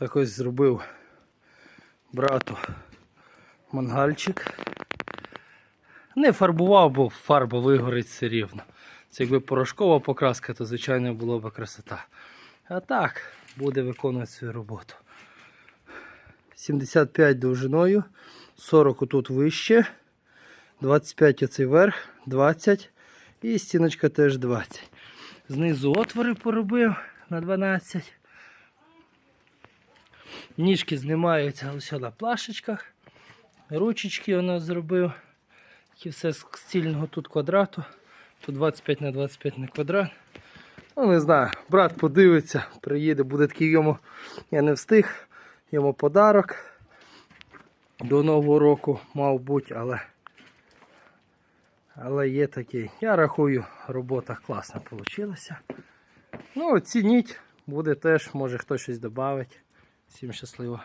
Так ось зробив брату мангальчик. Не фарбував, бо фарба вигорить все рівно. Це якби порошкова покраска, то звичайно було б красота. А так, буде виконувати свою роботу. 75 довжиною, 40 отут вище, 25 оцей верх, 20 і стіночка теж 20. Знизу отвори поробив на 12. Ніжки знімаються ось на плашечках. Ручечки вона зробив. Такі все з стільного тут квадрату. Тут 25 на 25 на квадрат. Ну, не знаю, брат подивиться, приїде, буде такий йому, я не встиг, йому подарок. До Нового року мав бути, але, але є такий. Я рахую, робота класна вийшла. Ну, оцініть, буде теж, може хтось щось додавить. Всім щасливо.